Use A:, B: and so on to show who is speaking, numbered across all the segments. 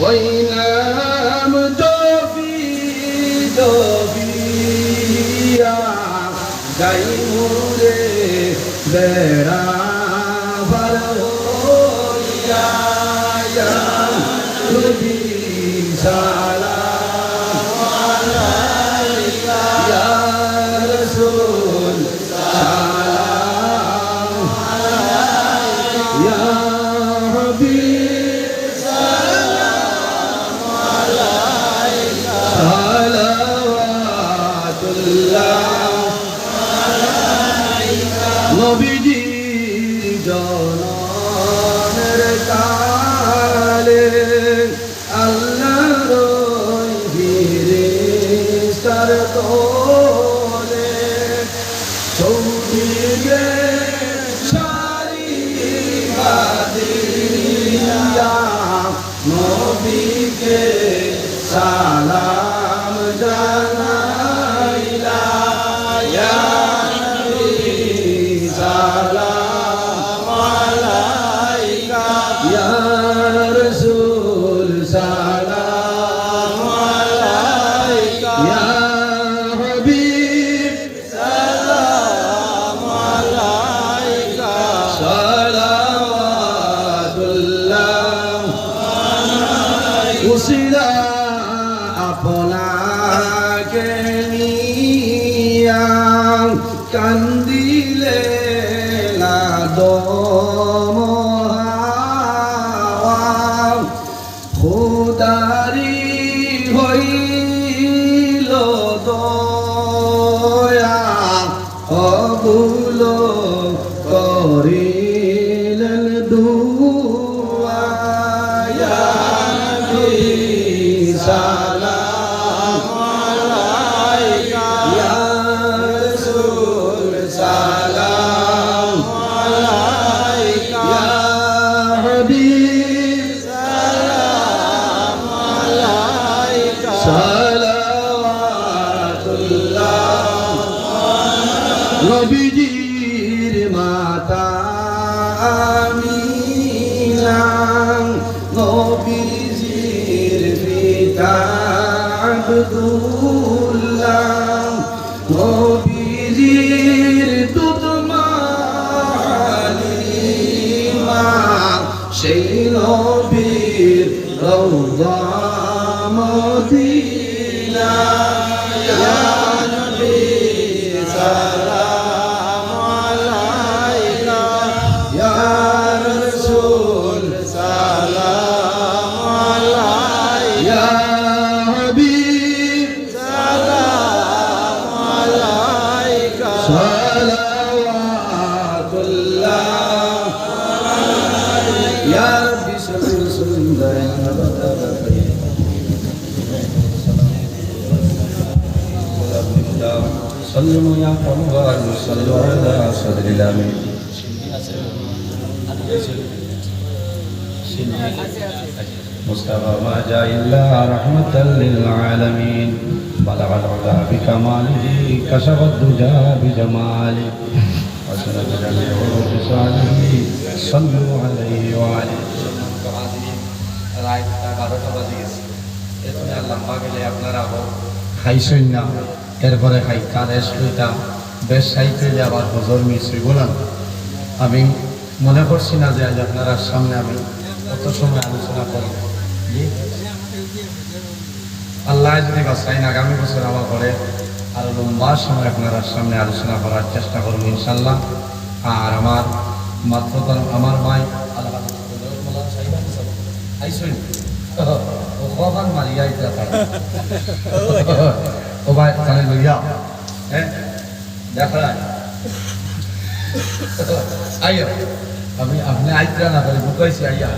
A: وإلام توفيد بيا دايمور بيا নবীজি জনের কালে আল্লাহ রহিরে সার তো কান্দিলে লাদন the Lord.
B: صلوا يا قوم صلوا على صدر الامين مصطفى ما جاء الا رحمه للعالمين بلغ العلا بكماله كشف الدجى بجماله حسنت جميع الخصاله صلوا عليه وعليه
C: রাত বারোটা বাজে গেছে। এরপরে লম্বা গেলে আপনারা হোক
A: খাইছই না। এরপরে খাই কারেস লইতাম বেশ সাইতে আবার হজর মিশ্রী বললাম আমি মনে করছি না যে আজ আপনারা সামনে আমি কত সময় আলোচনা করি আল্লাহ যদি বাসাইন আগামী বছর আমার ঘরে আরও লম্বা সময় আপনারা সামনে আলোচনা করার চেষ্টা করব ইনশাল্লাহ আর আমার মাত্র আমার মাই আল্লাহ আইসুন ও কখন মারিয়া থাকে ও ভাই তাহলে লইয়া হ্যাঁ দেখা আইয়া আমি আপনি আইতরা না করে বুকাইছি আইয়া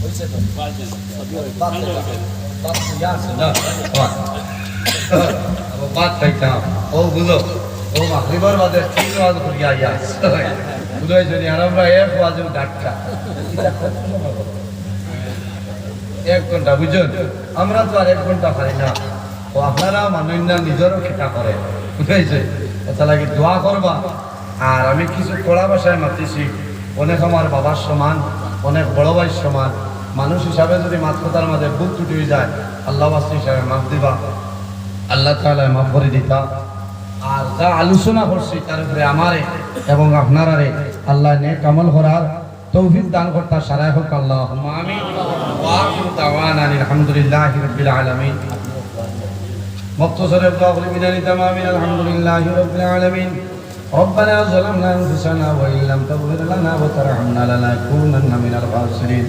A: বলছে তো বাপ বাপ। ইয়া আছে না। বাদ খাইতাম ও বুঝো ও মাগরিবার বাদে তিন ওয়াজ করিয়া ইয়া বুঝাই যদি আর আমরা এক ওয়াজে ডাক্তার এক ঘণ্টা বুঝুন আমরা তো আর এক ঘণ্টা পারি না। ও আপনারা মানুষ না নিজেরও খেটা করে বুঝাইছে এটা লাগে দোয়া করবা। আর আমি কিছু কড়া ভাষায় মাতিছি। অনেক আমার বাবার সমান, অনেক বড় ভাইয়ের সমান। মানুষ হিসাবে যদি মাত্রতার মাঝে বুক টুটি হয়ে যায়, আল্লাহ বাস্তি হিসাবে মাফ দিবা। আল্লাহ তাআলা মাফ করে দিতা। আর যা আলোচনা করছি, তার উপরে আমারে এবং আপনারারে আল্লাহ নে কামল করার তৌফিক দান করতা সারাই হোক আল্লাহ আমিন। وآخر دعوانا الحمد لله رب العالمين مقتصر القاضي من تمام الحمد لله رب العالمين ربنا ظلمنا انفسنا وان لم تغفر لنا وترحمنا لنكونن من الخاسرين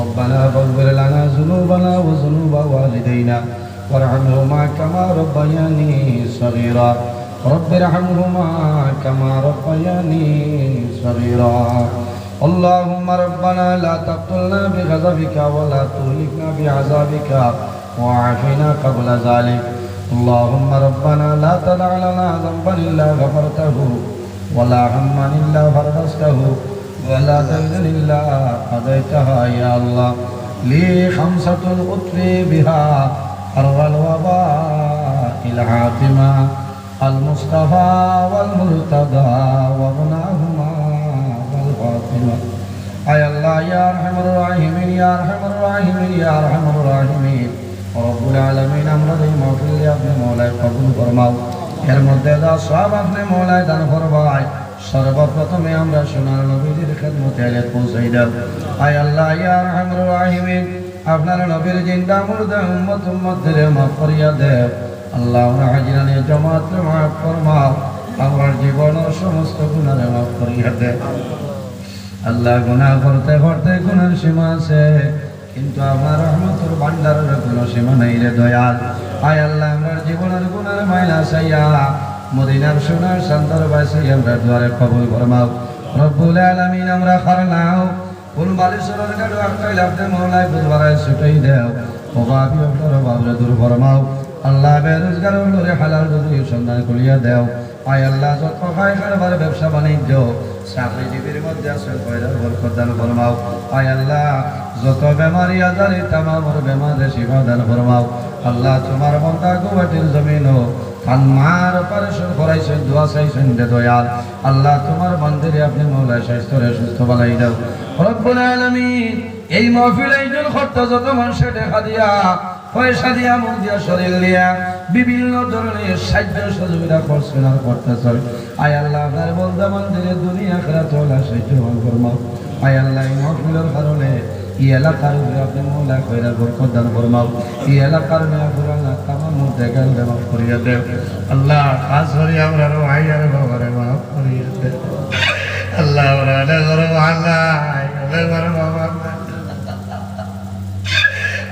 A: ربنا فاغفر لنا ذنوبنا وذنوب والدينا وارحمهما كما ربياني صغيرا رب ارحمهما كما ربياني صغيرا اللهم ربنا لا تقتلنا بغضبك ولا تهلكنا بعذابك وعافنا قبل ذلك اللهم ربنا لا تدع لنا ذنبا الا غفرته ولا هما الا فرجته ولا دينا الا قضيتها يا الله لي خمسة أطفي بها حر الوباء العاقمة المصطفى والمرتضى وابناهما আয় আল্লাহ, ইয়া রহমান রাহিমিন, ইয়া রহমান রাহিমিন, ইয়া রহমান। রাহিমিন রব্বুল আলামিন, আমরা এই মাহফিলে আপনি মৌলায় কবুল ফরমাও, এর মধ্যে দা সব আপনি মৌলায় দান ফরমায়, সর্বপ্রথমে আমরা সোনার নবীদের খেদমতে আলে পৌঁছাই দাও আয় আল্লাহ, ইয়া রহমান রাহিমিন, আপনার নবীর জিন্দা মুর্দে উম্মত উম্মতদের মাফ করিয়া দেব। আল্লাহ আমরা হাজিরানে জমাতে মাফ ফরমাও, আমার জীবনের সমস্ত গুণারে মাফ করিয়া দেব। আল্লাহ গুনাহ করতে করতে গুনার সীমা আছে, কিন্তু আমার রহমতের ভান্ডারের কোনো সীমা নেই রে দয়াল। আয় আল্লাহ, আমার জীবনের গুণার মাইনা সাইয়া মদিনার সোনার শান্তর বাসে আমরা দুয়ারে কবুল ফরমাও। রব্বুল আলামিন, আমরা খারনাও ফুল বালিশরের গাড়ো আটকাই লাভতে মৌলায় বুধবারায় ছুটাই দেও। বাবি অবসর বাবরে দূর ফরমাও। আল্লাহ বেরোজগার হলরে হালাল রুজি সন্ধান করিয়া দেও। আয় আল্লাহ যত খায় কারবার, ব্যবসা, বাণিজ্য চাকরিজীবীর মধ্যে বরকত দান ফরমাও আয় আল্লাহ, যত বেমারি আজারি তামামর বেমারে দান ফরমাও আল্লাহ, তোমার বন্দা গুয়াটির জমিন খানমার পারেশন করাইছেন, দোয়া চাইছেন দে দয়াল। আল্লাহ, তোমার মন্দিরে আপনি মৌলায় স্বাস্থ্যরে সুস্থ বানাই দাও। রব্বুল আলামিন, এই মহফিল এইজন খরচ যত মানুষে দেখা দিয়া পয়সা দিয়া মুখ দিয়া, শরীর দিয়া বিভিন্ন ধরনের সাহায্য সহযোগিতা করছেন আর করতেছেন। আয় আল্লাহ, আপনার বলতে মন্দিরে দুনিয়া খেলা তোলা সাহায্য ফরমাও আয় আল্লাহ, এই মহফিলের কারণে এই এলাকার উপরে আপনি মৌলা কইরা বরকত দান ফরমাও এই এলাকার মেয়া পুরানা তামাম মধ্যে গেল মাফ করিয়া দেব আল্লাহ খাস করি আমরা ভাই আর বাবারে মাফ করিয়া দেব আল্লাহ আমরা ভাঙা ঘর বাবা।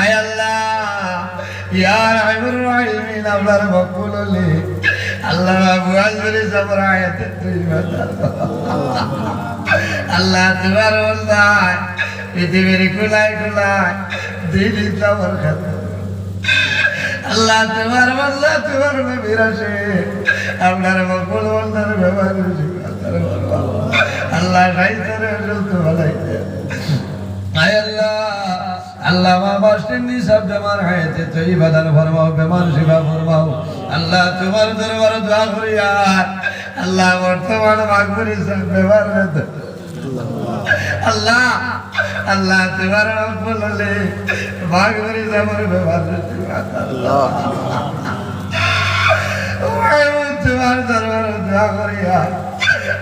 A: আয় আল্লাহ, ইয়ার রাহিমিন আপনার মকবুল আল্লাহ বাবু তুই আল্লাহ তোমার বন্ধায়, পৃথিবীর কুলায় কুলায় দিদি তোমার খাতে আল্লাহ তোমার বদলা তোমার নবীর আসে। আপনার বকুল বন্ধার ব্যবহার আল্লাহ ভালাইতে আল্লাহ মা বাসটিন্দি সব বেমার হাইতে তুই বাদান ফরমাও বেমার শিবা ফরমাও। আল্লাহ তোমার দরবার দোয়া করি আর আল্লাহ বর্তমান মাগবরি সব বেমার রেতে আল্লাহ আল্লাহ তোমার বললে মাগবরি সব বেমার আল্লাহ। তোমার দরবার দোয়া করি আর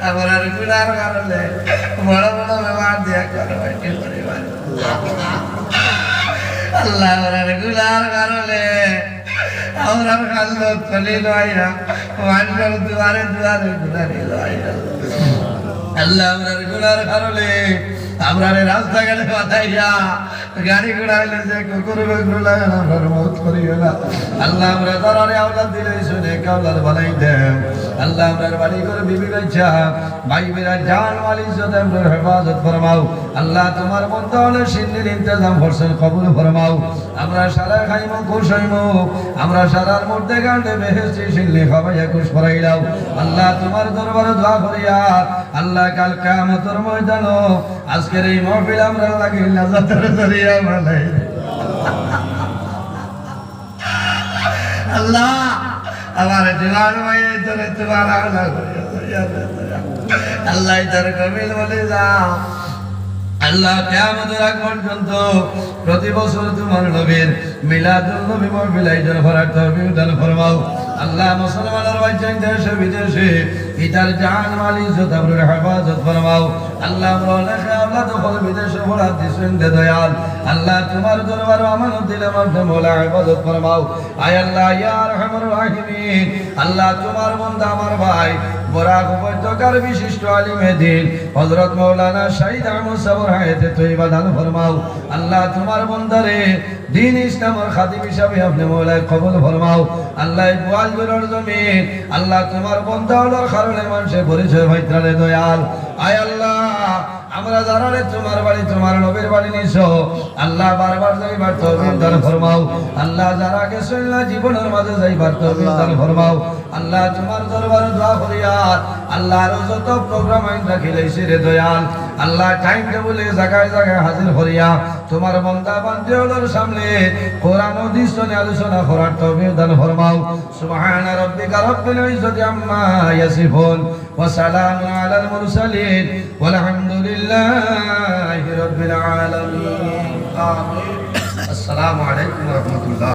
A: আমার আর গুনার কারণে বড় বড় বেমার দিয়া করো এটি পরিবার আল্লাহ আমার গুনার কারণে আমরা কান্দ চলি নয় না মানুষের দুয়ারে দুয়ারে গুনারি নয় না আল্লাহ আমরা গুনার কারণে আমরা রাস্তাঘাটে বাতাইয়া গাড়ি ঘোড়া হইলে যে কুকুর বেগুলো লাগে আমরা মত করিও না। আল্লাহ আমরা দরারে আওলাদ দিলে শুনে কাওলাদ বানাই দেন। আল্লাহ আমরা বাড়ি করে বিবি বাচ্চা ভাই বেরা জান হেফাজত ফরমাও। আল্লাহ তোমার বন্ধ হলে সিন্দির ইন্তজাম ফরসেন কবুল ফরমাও। আমরা সারা খাইমো, খুশ হইমো। আমরা সারার মধ্যে গান্ডে বেহেছি সিল্লি খাবাইয়া খুশ ফরাই দাও আল্লাহ তোমার দরবারে দোয়া করিয়া আল্লাহ কাল কামতর ময়দান আজকের এই মহফিল আমরা লাগি নাজাতের জরিয়া বানাই আল্লাহ, আমার দিওয়ার মায়ের তোরে তোমার আল্লাহ আল্লাহ তার কবিল বলে যাও। আল্লাহ কিয়ামতের আগ পর্যন্ত প্রতি বছর তোমার নবীর মিলাদুল নবী মাহফিল আয়োজন করার তৌফিক দান ফরমাও। আল্লাহ মুসলমানের বাচ্চান দেশে বিদেশে ইতার জান মালি ইজ্জত, আমরের হেফাজত ফরমাও। আল্লাহ অনেক আল্লাহ দখল বিদেশে বড়া দিছেন দে দয়াল। আল্লাহ তোমার দরবার আমানত দিলে মধ্যে মোলা হেফাজত ফরমাও। আয় আল্লাহ, ইয়া রহমান রাহিমিন। আল্লাহ তোমার বন্ধা আমার ভাই বরাক উপত্যকার বিশিষ্ট আলিমে দিন। হজরত মৌলানা শাহিদ আহমদ সাবর হায়াতে তৈবা দান ফরমাও। আল্লাহ তোমার বন্দারে দিন ইসলামের খাদিম হিসাবে আপনি মৌলায় কবল ফরমাও। আল্লাহ বুয়াল জোরের জমিন, আল্লাহ তোমার বন্ধা হলোর কারণে মানুষের পরিচয় ভাইত্রালে দয়াল। আয় আল্লাহ আমরা জানালে তোমার বাড়ি তোমার নবীর বাড়ি নিছো আল্লাহ বারবার যাইবার তহবিল দান ফরমাও। আল্লাহ যারা কে গেছে জীবনের মাঝে যাইবার তহবিল দান ফরমাও। আল্লাহ তোমার দরবার দোয়া করিয়ার আল্লাহ আরও যত প্রোগ্রাম আইন রাখিলাইছে রে দয়াল। আল্লাহ টাইম টেবিলে জায়গায় জায়গায় হাজির হরিয়া তোমার বন্দা বান্দেওয়ালার সামনে কোরআন ও হাদিস দৃশ্যনে আলোচনা করার তৌফিক দান ফরমাও। সুবহান রাব্বিকা রাব্বিল ইজ্জতি আম্মা ইয়াসিফুন ওয়া সালামুন আলাল মুরসালিন ওয়া আলহামদুলিল্লাহ لله رب العالمين. آمين. السلام عليكم ورحمة الله.